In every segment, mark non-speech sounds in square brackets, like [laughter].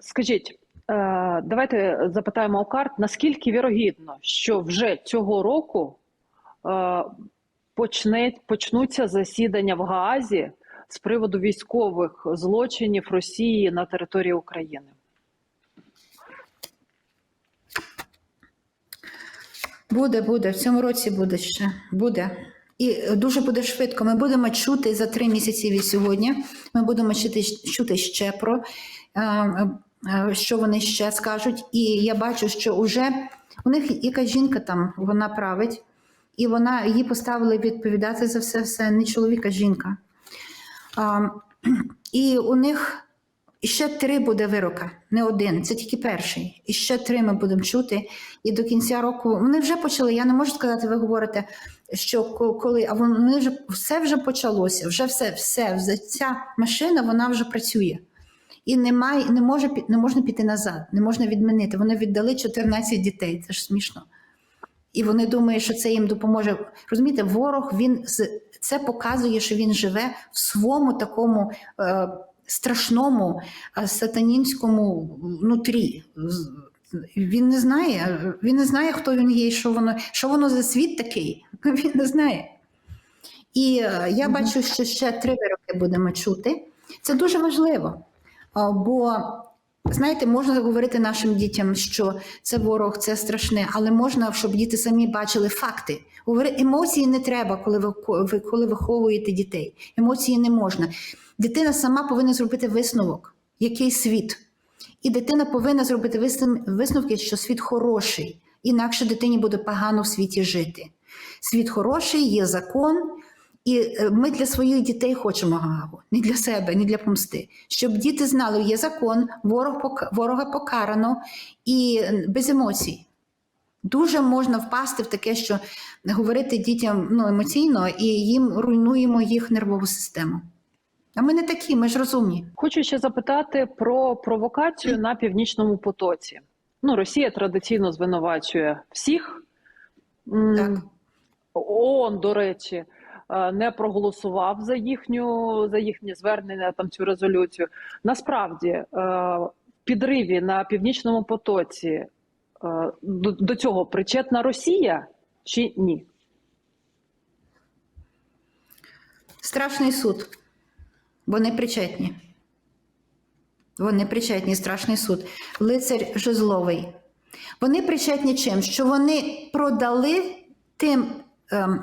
Скажіть, е, давайте запитаємо у карт, наскільки вірогідно, що вже цього року е, почне, почнуться засідання в Гаазі з приводу військових злочинів Росії на території України? Буде, буде. В цьому році буде ще. Буде. І дуже буде швидко. Ми будемо чути за три місяці від сьогодні. Ми будемо чути, чути ще про е, що вони ще скажуть. І я бачу, що вже у них якась жінка там вона править, і вона її поставили відповідати за все, все не чоловік, а жінка. А, [clears throat] і у них ще три буде вирока, не один. Це тільки перший. І ще три ми будемо чути. І до кінця року вони вже почали. Я не можу сказати, ви говорите, що коли, а вони вже все вже почалося. Вже все, все. Ця машина вона вже працює. І немає, не може не можна піти назад, не можна відмінити. Вони віддали 14 дітей. Це ж смішно. І вони думають, що це їм допоможе. Розумієте, ворог він це показує, що він живе в своєму такому е, страшному е, сатанінському нутрі. Він не знає, він не знає, хто він є, і що воно, що воно за світ такий. [laughs] Він не знає. І е, я бачу, що ще три вироки будемо чути. Це дуже важливо. Бо, знаєте, можна говорити нашим дітям, що це ворог, це страшне, але можна, щоб діти самі бачили факти. Емоції не треба, коли ви коли виховуєте дітей. Емоції не можна. Дитина сама повинна зробити висновок, який світ. І дитина повинна зробити висновки, що світ хороший, інакше дитині буде погано в світі жити. Світ хороший, є закон, і е, ми для своїх дітей хочемо Гаагу, не для себе, не для помсти. Щоб діти знали, є закон, ворог ворога покарано і без емоцій. Дуже можна впасти в таке, що говорити дітям ну, емоційно, і їм руйнуємо їх нервову систему. А ми не такі, ми ж розумні. Хочу ще запитати про провокацію на північному потоці. Ну, Росія традиційно звинувачує всіх. Так. ООН, до речі, не проголосував за їхню за їхнє звернення там цю резолюцію. Насправді, е, в підриві на північному потоці е, до, цього причетна Росія чи ні? Страшний суд. Вони причетні. Вони причетні, страшний суд. Лицар Жезловий. Вони причетні чим? Що вони продали тим,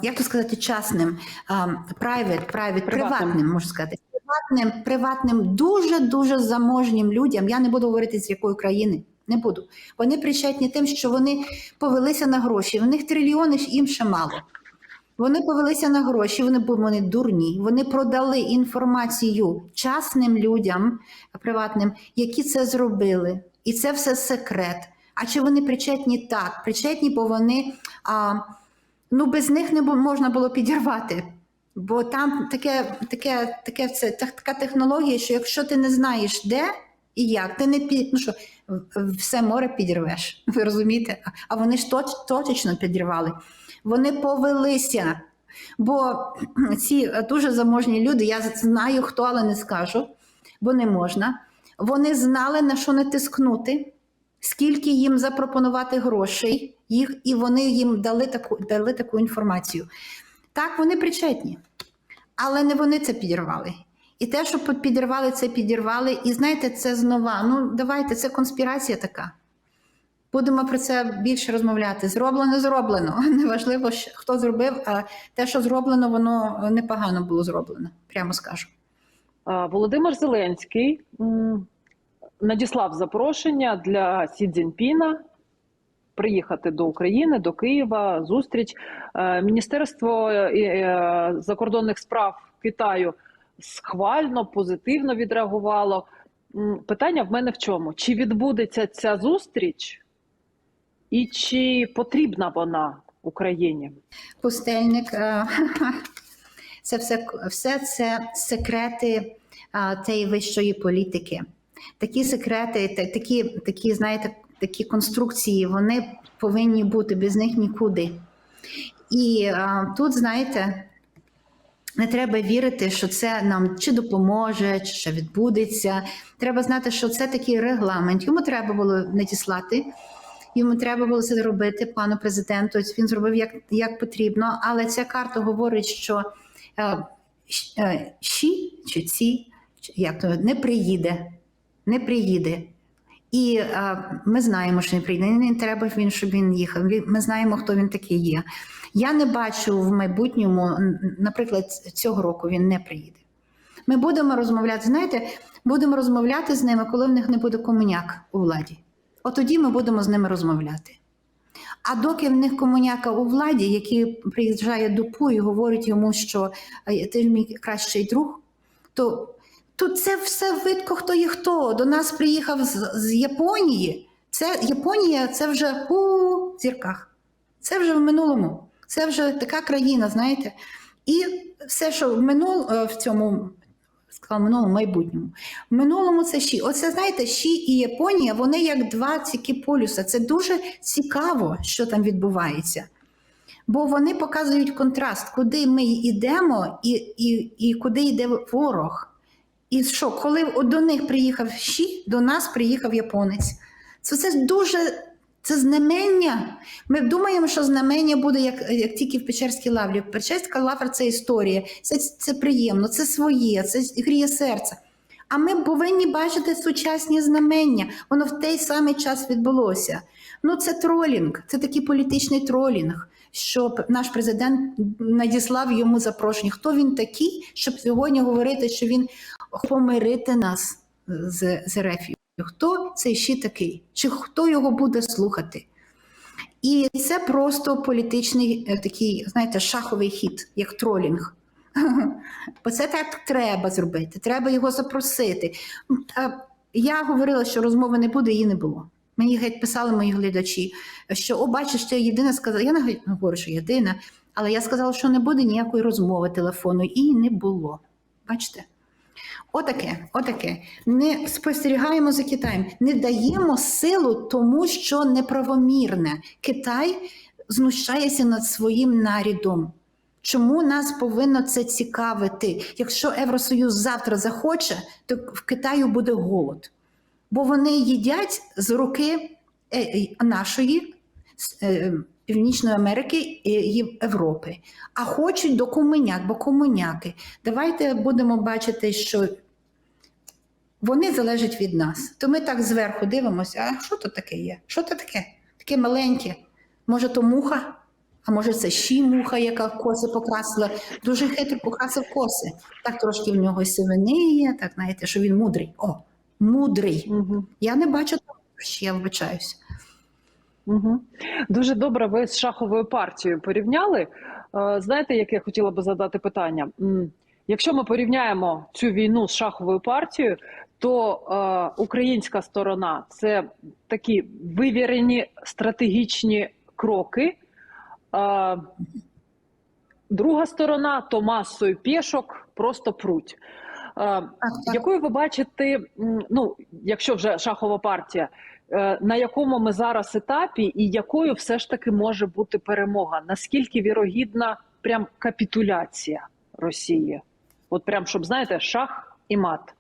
як то сказати, частним, ем, private, private, приватним, можна сказати, приватним, приватним, дуже-дуже заможнім людям. Я не буду говорити з якої країни. Не буду. Вони причетні тим, що вони повелися на гроші. В них трильйони їм ще мало. Вони повелися на гроші, вони бо вони дурні. Вони продали інформацію частним людям приватним, які це зробили. І це все секрет. А чи вони причетні так? Причетні, бо вони а, ну без них не можна було підірвати. Бо там таке, таке, таке це така технологія, що якщо ти не знаєш де і як, ти не під, ну що, все море підірвеш. [laughs] Ви розумієте? А- вони ж точ, точечно підірвали. Вони повелися. Бо [clears throat] ці дуже заможні люди, я знаю хто, але не скажу, бо не можна. Вони знали, на що натискнути, скільки їм запропонувати грошей, їх, і вони їм дали таку, дали таку інформацію. Так, вони причетні, але не вони це підірвали. І те, що підірвали, це підірвали. І знаєте, це знова. Ну, давайте, це конспірація така. Будемо про це більше розмовляти. Зроблено, зроблено. [laughs] Неважливо, хто зробив, а те, що зроблено, воно непогано було зроблено, прямо скажу. Володимир Зеленський надіслав запрошення для Сі Цзіньпіна приїхати до України, до Києва. Зустріч Е, Міністерство е, е, закордонних справ Китаю схвально, позитивно відреагувало. Питання в мене в чому? Чи відбудеться ця зустріч, і чи потрібна вона Україні? Пустельник. [laughs] Це все, все це секрети тієї вищої політики. Такі секрети, такі, такі, знаєте, такі конструкції, вони повинні бути без них нікуди. І а, тут, знаєте, Не треба вірити, що це нам чи допоможе, чи ще відбудеться. Треба знати, що це такий регламент. Йому треба було надіслати. Йому треба було це робити, пану президенту. Він зробив як, як потрібно. Але ця карта говорить, що е, е, щі чи ці, як то не приїде, не приїде. І е, ми знаємо, що він приїде. Не треба він, щоб він їхав. Ми знаємо, хто він такий є. Я не бачу в майбутньому, наприклад, цього року він не приїде. Ми будемо розмовляти. Знаєте, будемо розмовляти з ними, коли в них не буде комуняк у владі. От тоді ми будемо з ними розмовляти. А доки в них комуняка у владі, який приїжджає до Пу і говорить йому, що «Е, ти ж мій кращий друг, то, то це все видко, хто є хто. До нас приїхав з, з Японії. Це Японія це вже у зірках. Це вже в минулому. Це вже така країна, знаєте. І все, що в минул е, в цьому сказала, минулому майбутньому. В минулому це Ші. Оце знаєте, Ші і Японія, вони як два ці полюса. Це дуже цікаво, що там відбувається. Бо вони показують контраст, куди ми йдемо і, і, і куди йде ворог. І що, коли до них приїхав Ші, до нас приїхав японець. Це, це дуже це знамення. Ми думаємо, що знамення буде як, як тільки в Печерській лаврі. Печерська лавра це історія, це, це приємно, це своє, це гріє серце. А ми повинні бачити сучасні знамення. Воно в той самий час відбулося. Ну, це тролінг, це такий політичний тролінг, що п- наш президент надіслав йому запрошення. Хто він такий, щоб сьогодні говорити, що він помирити нас з, з Рефію? Хто цей ще такий? Чи хто його буде слухати? І це просто політичний е, такий, знаєте, шаховий хід, як тролінг. [laughs] Бо це так треба зробити, треба його запросити. Я говорила, що розмови не буде, її не було. Мені геть писали мої глядачі, що о, бачиш, ти єдина сказала. Я не говорю, що єдина, але я сказала, що не буде ніякої розмови телефонної, і не було. Бачите? Отаке, отаке. Не спостерігаємо за Китаєм, не даємо силу тому, що неправомірне. Китай знущається над своїм нарідом. Чому нас повинно це цікавити? Якщо Євросоюз завтра захоче, то в Китаю буде голод. Бо вони їдять з руки е, е, нашої е, Північної Америки і Європи, а хочуть до комуняк, бо комуняки. Давайте будемо бачити, що вони залежать від нас. То ми так зверху дивимося, а що то таке є? Що то таке? Таке маленьке. Може, то муха? А може, це ще муха, яка коси покрасила. Дуже хитро покрасив коси. Так трошки в нього сивини є, так знаєте, що він мудрий. О, мудрий. Угу. Я не бачу того, що я вибачаюся. Угу. Дуже добре, ви з шаховою партією порівняли. Е, Знаєте, яке я хотіла би задати питання? Якщо ми порівняємо цю війну з шаховою партією, то е, українська сторона це такі вивірені стратегічні кроки. Е, друга сторона то масою пішок просто пруть. Якою ви бачите, ну якщо вже шахова партія, е, на якому ми зараз етапі, і якою все ж таки може бути перемога? Наскільки вірогідна прям капітуляція Росії? От прям щоб знаєте, шах і мат.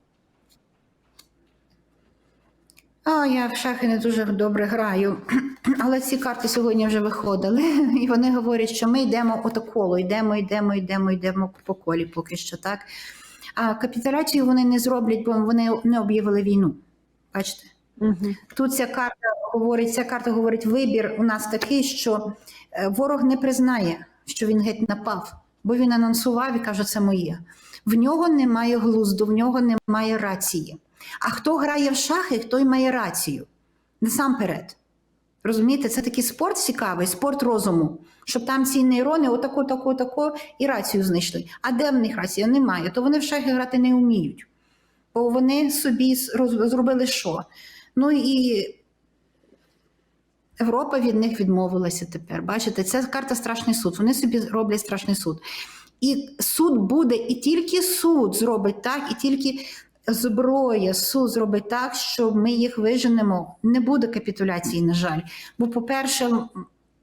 А, я в шахи не дуже добре граю, [clears throat] але ці карти сьогодні вже виходили, [laughs] і вони говорять, що ми йдемо отаколо, йдемо, йдемо, йдемо, йдемо по колі поки що так. А капітуляцію вони не зроблять, бо вони не об'явили війну. Бачите? Угу. Тут ця карта говорить, ця карта говорить, вибір у нас такий, що е, ворог не признає, що він геть напав, бо він анонсував і каже, це моє. В нього немає глузду, в нього немає рації. А хто грає в шахи, той має рацію. Насамперед. Розумієте, це такий спорт цікавий, спорт розуму, щоб там ці нейрони отако, тако, тако і рацію знайшли. А де в них рація? Немає. То вони в шахи грати не вміють. Бо вони собі зробили що? Ну і Європа від них відмовилася тепер. Бачите, це карта страшний суд. Вони собі роблять страшний суд. І суд буде, і тільки суд зробить так, і тільки зброя, суд зробить так, що ми їх виженемо. Не буде капітуляції, на жаль. Бо, по-перше,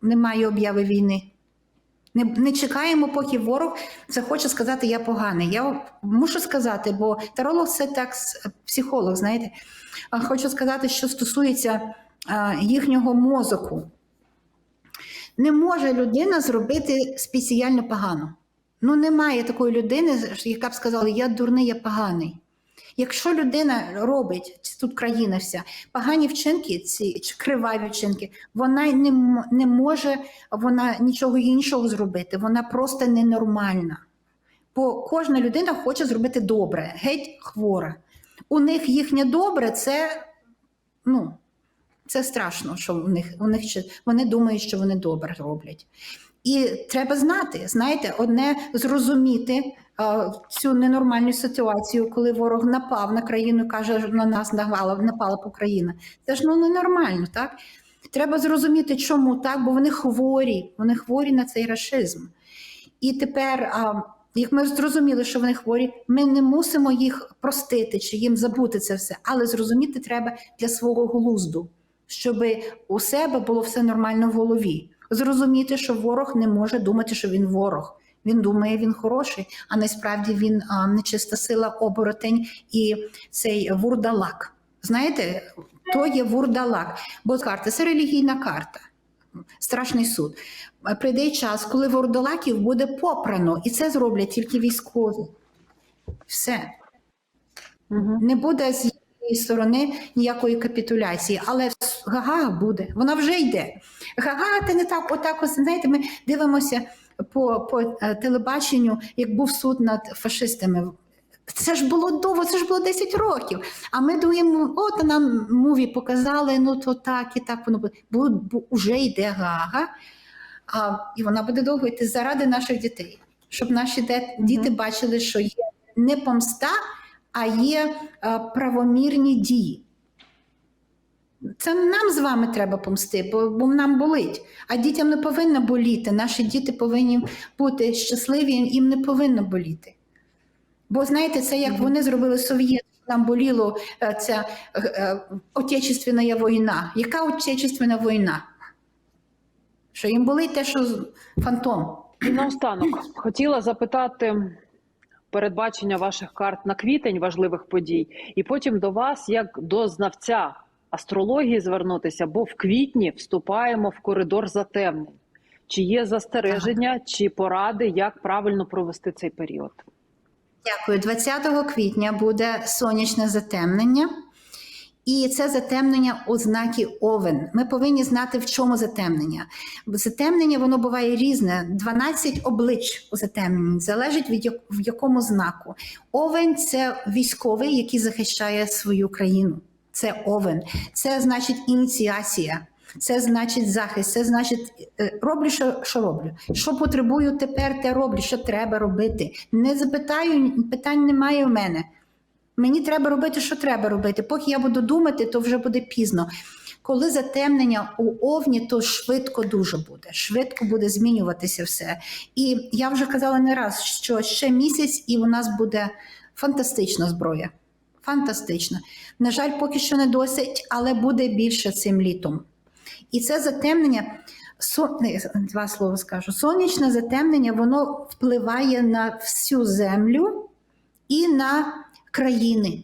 немає обяви війни. Не, не чекаємо, поки ворог захоче сказати я поганий. Я мушу сказати, бо таролог це так психолог, знаєте. Хочу сказати, що стосується а, їхнього мозоку. Не може людина зробити спеціально погано. Ну, немає такої людини, яка б сказала, я дурний, я поганий. Якщо людина робить тут країна вся погані вчинки, ці криваві вчинки, вона не, не може вона нічого іншого зробити. Вона просто ненормальна. Бо кожна людина хоче зробити добре, геть хвора. У них їхнє добре це, ну, це страшно, що у них, у них вони думають, що вони добре роблять. І треба знати, знаєте, одне зрозуміти цю ненормальну ситуацію, коли ворог напав на країну, каже, на нас напала, напала б Україна. Це ж ну ненормально, так? Треба зрозуміти, чому так, бо вони хворі, вони хворі на цей рашизм. І тепер, як ми зрозуміли, що вони хворі, ми не мусимо їх простити чи їм забути це все, але зрозуміти треба для свого глузду, щоб у себе було все нормально в голові. Зрозуміти, що ворог не може думати, що він ворог. Він думає, він хороший, а насправді він а, нечиста сила, оборотень і цей вурдалак. Знаєте, то є вурдалак, бо карта це релігійна карта, страшний суд. Прийде час, коли вурдалаків буде попрано, і це зроблять тільки військові. Все. Угу. Не буде з їхньої сторони ніякої капітуляції, але гага буде, вона вже йде. Гага, це не так, отак, знаєте, ми дивимося по, по е, телебаченню, як був суд над фашистами. Це ж було довго, це ж було 10 років. А ми думаємо, от нам муві показали, ну то так і так воно буде. Бо, бо вже йде гага, а, і вона буде довго йти заради наших дітей, щоб наші діти бачили, що є не помста, а є е, правомірні дії. Це нам з вами треба помсти, бо, бо нам болить. А дітям не повинно боліти. Наші діти повинні бути щасливі, їм не повинно боліти. Бо знаєте, це як вони зробили совєт, нам боліло е, ця е, е, отечественна війна. Яка отечественна війна? Що їм болить те, що фантом. І наостанок хотіла запитати передбачення ваших карт на квітень важливих подій, і потім до вас, як до знавця астрології, звернутися, бо в квітні вступаємо в коридор затемнень. Чи є застереження, чи поради, як правильно провести цей період? Дякую. 20 квітня буде сонячне затемнення. І це затемнення у знакі Овен. Ми повинні знати, в чому затемнення. Бо Затемнення воно буває різне. 12 облич у затемненні, залежить від в якому знаку. Овен це військовий, який захищає свою країну. Це овен. Це значить ініціація. Це значить захист, це значить е, роблю, що, що роблю. Що потребую тепер, те роблю, що треба робити. Не запитаю, питань немає в мене. Мені треба робити, що треба робити. Поки я буду думати, то вже буде пізно. Коли затемнення у овні, то швидко дуже буде. Швидко буде змінюватися все. І я вже казала не раз, що ще місяць, і у нас буде фантастична зброя. Фантастична. На жаль, поки що не досить, але буде більше цим літом. І це затемнення, со- не, два слова скажу. Сонячне затемнення, воно впливає на всю землю і на країни.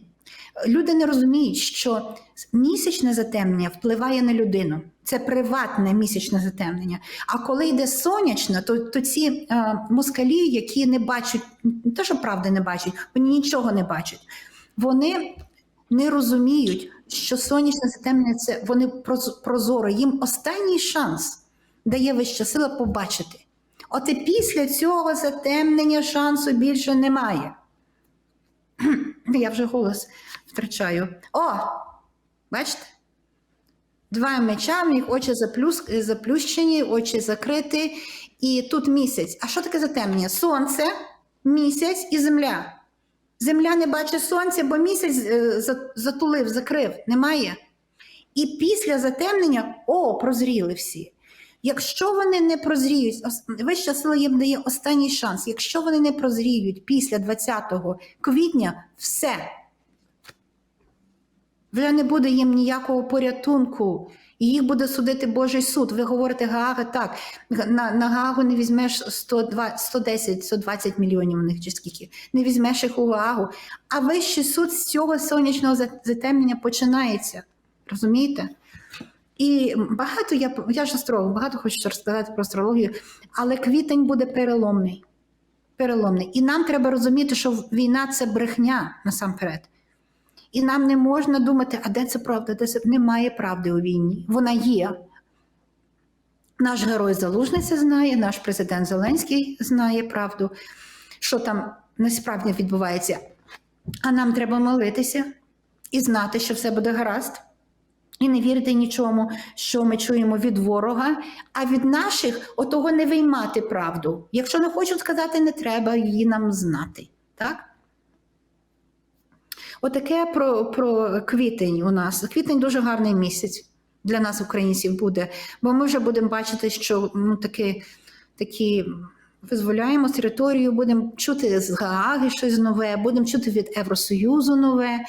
Люди не розуміють, що місячне затемнення впливає на людину. Це приватне місячне затемнення. А коли йде сонячне, то, то ці е, москалі, які не бачать, не те, що правди не бачать, вони нічого не бачать. Вони не розуміють, що сонячне затемнення це вони прозоро. Їм останній шанс дає вища сила побачити. І після цього затемнення шансу більше немає. [clears throat] Я вже голос втрачаю. О! Бачите? Два меча, в них очі заплющені, очі закриті, і тут місяць. А що таке затемнення? Сонце, місяць і земля. Земля не бачить сонця, бо місяць е, затулив, закрив, немає. І після затемнення о, прозріли всі. Якщо вони не прозріють, вища сила їм дає останній шанс. Якщо вони не прозріють після 20 квітня, все. Вже не буде їм ніякого порятунку. І їх буде судити Божий суд. Ви говорите Гаага, так. На, на Гаагу не візьмеш 102, 110, 120 мільйонів у них чи скільки. Не візьмеш їх у Гаагу. А вищий суд з цього сонячного затемнення починається. Розумієте? І багато я я ж астролог, багато хочу розказати про астрологію, але квітень буде переломний. Переломний. І нам треба розуміти, що війна це брехня насамперед. І нам не можна думати, а де це правда? Де це немає правди у війні. Вона є. Наш герой Залужний це знає, наш президент Зеленський знає правду, що там насправді відбувається. А нам треба молитися і знати, що все буде гаразд. І не вірити нічому, що ми чуємо від ворога, а від наших отого не виймати правду. Якщо не хочуть сказати, не треба її нам знати. Так? Отаке про, про квітень у нас. Квітень дуже гарний місяць для нас, українців, буде, бо ми вже будемо бачити, що ну, такі, такі визволяємо територію, будемо чути з Гааги щось нове, будемо чути від Євросоюзу нове.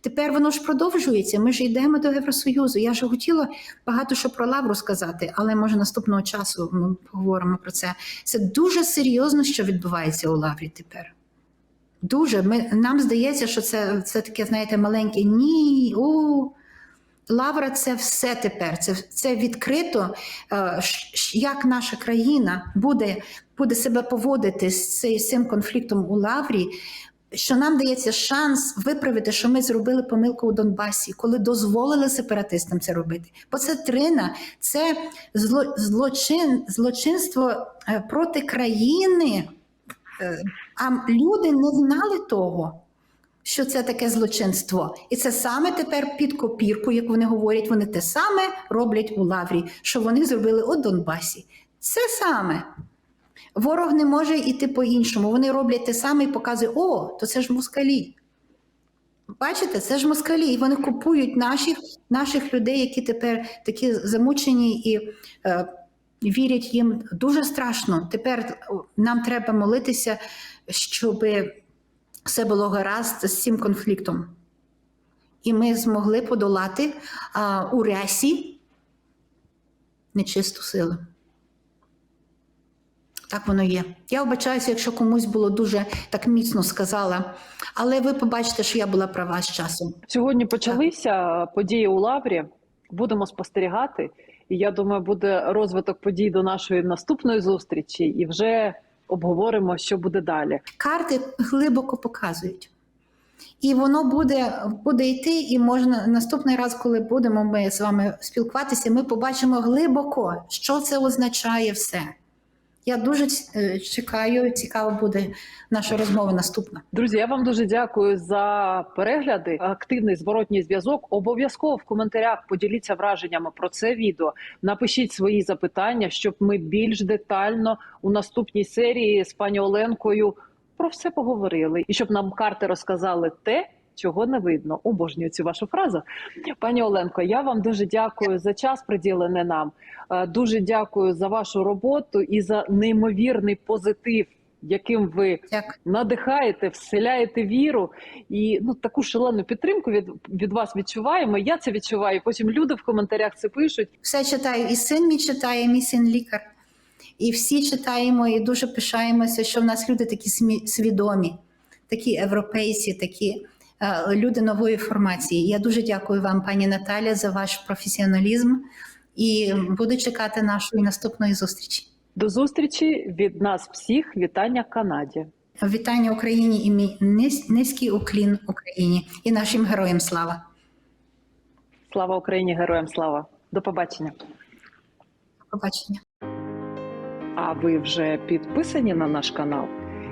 Тепер воно ж продовжується. Ми ж йдемо до Євросоюзу. Я ж хотіла багато що про Лавру сказати, але може наступного часу ми поговоримо про це. Це дуже серйозно, що відбувається у Лаврі тепер. Дуже. Ми, нам здається, що це, це таке, знаєте, маленьке ні. О, Лавра це все тепер. Це, це відкрито, е, як наша країна буде, буде себе поводити з цим конфліктом у Лаврі що нам дається шанс виправити, що ми зробили помилку у Донбасі, коли дозволили сепаратистам це робити. Бо це трина, це зло, злочин, злочинство е, проти країни. А люди не знали того, що це таке злочинство. І це саме тепер під копірку, як вони говорять, вони те саме роблять у Лаврі, що вони зробили у Донбасі. Це саме. Ворог не може йти по-іншому. Вони роблять те саме і показують, о, то це ж москалі. Бачите, це ж москалі. І вони купують наших, наших людей, які тепер такі замучені і е, вірять їм дуже страшно. Тепер нам треба молитися, щоб все було гаразд з цим конфліктом. І ми змогли подолати а, у рясі нечисту силу. Так воно є. Я вибачаюся, якщо комусь було дуже так міцно сказала, але ви побачите, що я була права з часом. Сьогодні почалися події у Лаврі. Будемо спостерігати. І я думаю, буде розвиток подій до нашої наступної зустрічі, і вже обговоримо, що буде далі. Карти глибоко показують. І воно буде, буде йти, і можна наступний раз, коли будемо ми з вами спілкуватися, ми побачимо глибоко, що це означає все. Я дуже е, чекаю, цікаво буде наша розмова наступна. Друзі, я вам дуже дякую за перегляди. Активний зворотній зв'язок. Обов'язково в коментарях поділіться враженнями про це відео. Напишіть свої запитання, щоб ми більш детально у наступній серії з пані Оленкою про все поговорили, і щоб нам карти розказали те. Чого не видно, обожнюю цю вашу фразу. Пані Оленко, я вам дуже дякую за час приділений нам. Е, Дуже дякую за вашу роботу і за неймовірний позитив, яким ви Дякую. надихаєте, вселяєте віру і ну таку шалену підтримку від, від вас відчуваємо. Я це відчуваю. Потім люди в коментарях це пишуть. Все читаю. І син мій читає, мій син лікар. І всі читаємо і дуже пишаємося, що в нас люди такі свідомі, такі європейці, такі люди нової формації. Я дуже дякую вам, пані Наталя, за ваш професіоналізм і буду чекати нашої наступної зустрічі. До зустрічі від нас всіх. Вітання Канаді. Вітання Україні і мій низький уклін Україні і нашим героям слава. Слава Україні! Героям слава! До побачення! До побачення. А ви вже підписані на наш канал?